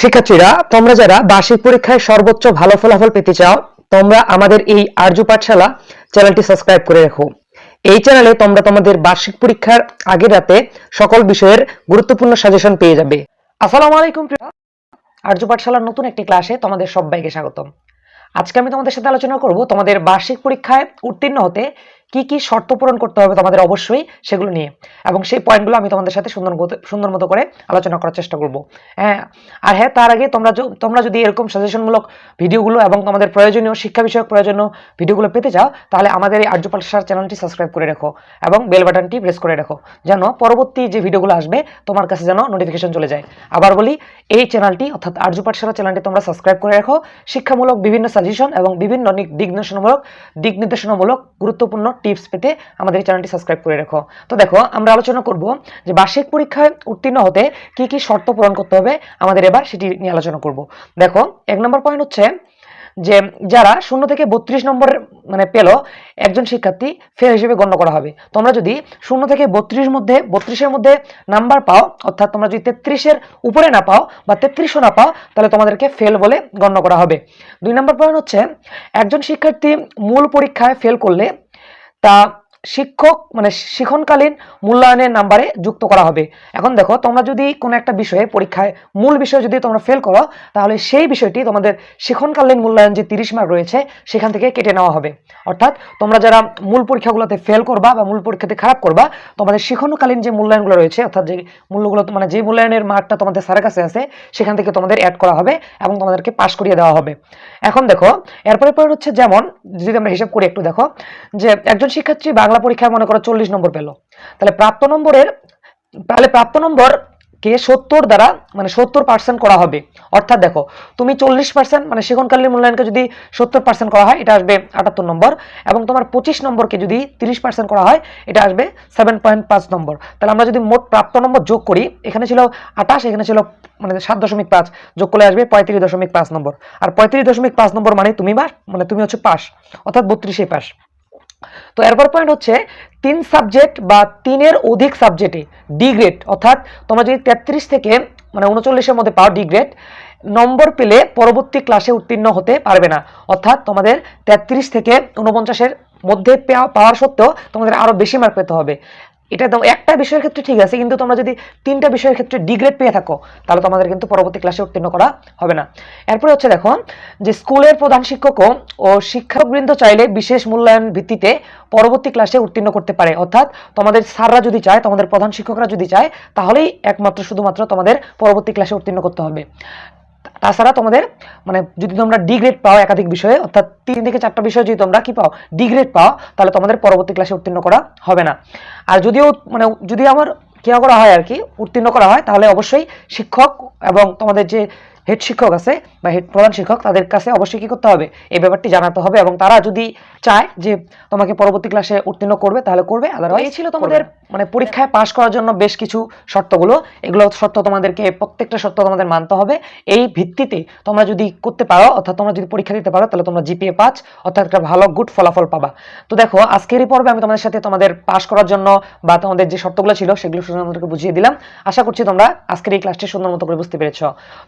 শিক্ষার্থীরা, তোমরা যারা বার্ষিক পরীক্ষায় সর্বোচ্চ ভালো ফলাফল পেতে চাও, তোমরা আমাদের এই আর্য পাঠশালা চ্যানেলটি সাবস্ক্রাইব করে রাখো। এই চ্যানেলে তোমরা তোমাদের বার্ষিক পরীক্ষার আগের রাতে সকল বিষয়ের গুরুত্বপূর্ণ সাজেশন পেয়ে যাবে। আসসালামু আলাইকুম আর্য পাঠশালার নতুন একটি ক্লাসে তোমাদের সবাইকে স্বাগতম। আজকে আমি তোমাদের সাথে আলোচনা করব তোমাদের বার্ষিক পরীক্ষায় উত্তীর্ণ হতে কি কি শর্ত পূরণ করতে হবে তোমাদের অবশ্যই সেগুলো নিয়ে। এবং সেই পয়েন্টগুলো আমি তোমাদের সাথে সুন্দর সুন্দর মতো করে আলোচনা করার চেষ্টা করব। হ্যাঁ আর হ্যাঁ তার আগে তোমরা তোমরা যদি এরকম সাজেশনমূলক ভিডিওগুলো এবং তোমাদের প্রয়োজনীয় শিক্ষা বিষয়ক প্রয়োজনীয় ভিডিওগুলো পেতে চাও, তাহলে আমাদের এই আর্য পাঠশালার চ্যানেলটি সাবস্ক্রাইব করে রাখো এবং বেল বাটনটি প্রেস করে রাখো, যেন পরবর্তী যে ভিডিওগুলো আসবে, তোমার কাছে যেন নোটিফিকেশন চলে যায়। আবার বলি, এই চ্যানেলটি অর্থাৎ আর্য পাঠশালা চ্যানেলটি তোমরা সাবস্ক্রাইব করে রাখো। শিক্ষামূলক বিভিন্ন সাজেশন এবং বিভিন্ন দিক নির্দেশনামূলক দিক নির্দেশনামূলক গুরুত্বপূর্ণ টিপস পেতে আমাদের চ্যানেলটি সাবস্ক্রাইব করে রাখো। তো দেখো, আমরা আলোচনা করব যে বার্ষিক পরীক্ষায় উত্তীর্ণ হতে কি কি শর্ত পূরণ করতে হবে আমাদের এবার সেটি নিয়ে আলোচনা করব। দেখো, এক নম্বর পয়েন্ট হচ্ছে যে যারা শূন্য থেকে বত্রিশ নম্বর মানে পেল, একজন শিক্ষার্থী ফেল হিসেবে গণ্য করা হবে। তোমরা যদি শূন্য থেকে বত্রিশ মধ্যে, বত্রিশের মধ্যে নাম্বার পাও, অর্থাৎ তোমরা যদি তেত্রিশের উপরে না পাও বা তেত্রিশও না পাও, তাহলে তোমাদেরকে ফেল বলে গণ্য করা হবে। দুই নম্বর পয়েন্ট হচ্ছে, একজন শিক্ষার্থী মূল পরীক্ষায় ফেল করলে তা শিক্ষক মানে শিক্ষণকালীন মূল্যায়নের নাম্বারে যুক্ত করা হবে। এখন দেখো, তোমরা যদি কোনো একটা বিষয়ে পরীক্ষায় মূল বিষয় যদি তোমরা ফেল করো, তাহলে সেই বিষয়টি তোমাদের শিক্ষণকালীন মূল্যায়ন যে তিরিশ মার্ক রয়েছে, সেখান থেকে কেটে নেওয়া হবে। অর্থাৎ তোমরা যারা মূল পরীক্ষাগুলোতে ফেল করবা বা মূল পরীক্ষাতে খারাপ করবা, তোমাদের শিক্ষণকালীন যে মূল্যায়নগুলো রয়েছে, অর্থাৎ যে মূল্যগুলো মানে যে মূল্যায়নের মার্কটা তোমাদের স্যারের কাছে আছে, সেখান থেকে তোমাদের অ্যাড করা হবে এবং তোমাদেরকে পাশ করিয়ে দেওয়া হবে। এখন দেখো এরপরে পয়েন্ট হচ্ছে যেমন, যদি আমরা হিসাব করি একটু দেখো, যে একজন শিক্ষার্থী বাংলা পরীক্ষায় মনে করো চল্লিশ নম্বর পেল। তাহলে প্রাপ্ত নম্বরের, তাহলে প্রাপ্ত নম্বর কে সত্তর দ্বারা মানে সত্তর পার্সেন্ট করা হবে। অর্থাৎ দেখো, তুমি চল্লিশ পার্সেন্ট মানে সেখানকালীন মূল্যায়নকে যদি সত্তর পার্সেন্ট করা হয়, এটা আসবে আটাত্তর নম্বর। এবং তোমার পঁচিশ নম্বরকে যদি তিরিশ পার্সেন্ট করা হয়, এটা আসবে সেভেন পয়েন্ট পাঁচ নম্বর। তাহলে আমরা যদি মোট প্রাপ্ত নম্বর যোগ করি, এখানে ছিল আঠাশ এখানে ছিল মানে সাত দশমিক পাঁচ, যোগ করলে আসবে পঁয়ত্রিশ দশমিক পাঁচ নম্বর। আর পঁয়ত্রিশ দশমিক পাঁচ নম্বর মানে তুমি বা মানে তুমি হচ্ছে পাস অর্থাৎ বত্রিশে পাস তো এরপর পয়েন্ট হচ্ছে তিন সাবজেক্ট বা তিনের অধিক সাবজেক্টে ডি অর্থাৎ তোমরা যদি তেত্রিশ থেকে মানে উনচল্লিশের মধ্যে পাও ডি গ্রেড নম্বর পেলে পরবর্তী ক্লাসে উত্তীর্ণ হতে পারবে না। অর্থাৎ তোমাদের তেত্রিশ থেকে উনপঞ্চাশের মধ্যে পাওয়ার সত্ত্বেও তোমাদের আরও বেশি মার্ক পেতে হবে। এটা একটা বিষয়ের ক্ষেত্রে ঠিক আছে, কিন্তু তোমরা যদি তিনটা বিষয়ের ক্ষেত্রে ডিগ্রেড পেয়ে থাকো, তাহলে তোমাদের কিন্তু পরবর্তী ক্লাসে উত্তীর্ণ করা হবে না। এরপরে হচ্ছে দেখো, যে স্কুলের প্রধান শিক্ষকও ও শিক্ষকবৃন্দ চাইলে বিশেষ মূল্যায়ন ভিত্তিতে পরবর্তী ক্লাসে উত্তীর্ণ করতে পারে। অর্থাৎ তোমাদের স্যাররা যদি চায়, তোমাদের প্রধান শিক্ষকরা যদি চায়, তাহলেই একমাত্র শুধুমাত্র তোমাদের পরবর্তী ক্লাসে উত্তীর্ণ করতে হবে। তাছাড়া তোমাদের মানে যদি তোমরা ডিগ্রেড পাও একাধিক বিষয়ে, অর্থাৎ তিন থেকে চারটা বিষয়ে যদি তোমরা কি পাও ডিগ্রেড পাও, তাহলে তোমাদের পরবর্তী ক্লাসে উত্তীর্ণ করা হবে না। আর যদিও মানে যদি আমার কেয়া করা হয় আর কি উত্তীর্ণ করা হয় তাহলে অবশ্যই শিক্ষক এবং তোমাদের যে হেড শিক্ষক আছে বা হেড প্রধান শিক্ষক তাদের কাছে অবশ্যই কী করতে হবে? এই ব্যাপারটি জানাতে হবে এবং তারা যদি চায় যে তোমাকে পরবর্তী ক্লাসে উত্তীর্ণ করবে তাহলে করবে আদারওয়াইজ এই ছিল তোমাদের মানে পরীক্ষায় পাশ করার জন্য বেশ কিছু শর্তগুলো, এগুলো শর্ত তোমাদেরকে, প্রত্যেকটা শর্ত তোমাদের মানতে হবে। এই ভিত্তিতে তোমরা যদি করতে পারো, অর্থাৎ তোমরা যদি পরীক্ষা দিতে পারো, তাহলে তোমরা জিপিএ পাঁচ অর্থাৎ একটা ভালো গুড ফলাফল পাবা। তো দেখো, আজকের এই পর্বে আমি তোমাদের সাথে তোমাদের পাশ করার জন্য বা তোমাদের যে শর্তগুলো ছিল, সেগুলো তোমাদেরকে বুঝিয়ে দিলাম। আশা করছি তোমরা আজকের এই ক্লাসটি সুন্দর মতো করে বুঝতে পেরেছ।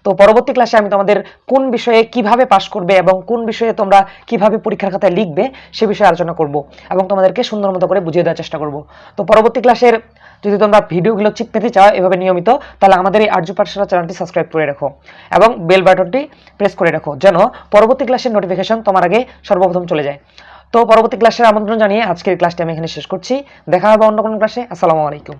তো পরবর্তী ক্লাসে আমি তোমাদের কোন বিষয়ে কীভাবে পাশ করবে এবং কোন বিষয়ে তোমরা কীভাবে পরীক্ষার খাতায় লিখবে, সে বিষয়ে আলোচনা করব এবং তোমাদেরকে সুন্দর মতো করে বুঝিয়ে দেওয়ার চেষ্টা করব। তো পরবর্তী ক্লাসের যদি তোমরা ভিডিওগুলো চিপ পেতে চাও এভাবে নিয়মিত, তাহলে আমাদের এই আর্য পাঠশালা চ্যানেলটি সাবস্ক্রাইব করে রাখো এবং বেল বাটনটি প্রেস করে রাখো যেন পরবর্তী ক্লাসের নোটিফিকেশন তোমার আগে সর্বপ্রথম চলে যায়। তো পরবর্তী ক্লাসের আমন্ত্রণ জানিয়ে আজকের ক্লাসটি আমি এখানে শেষ করছি। দেখা হবে অন্য কোনো ক্লাসে আসসালামু আলাইকুম।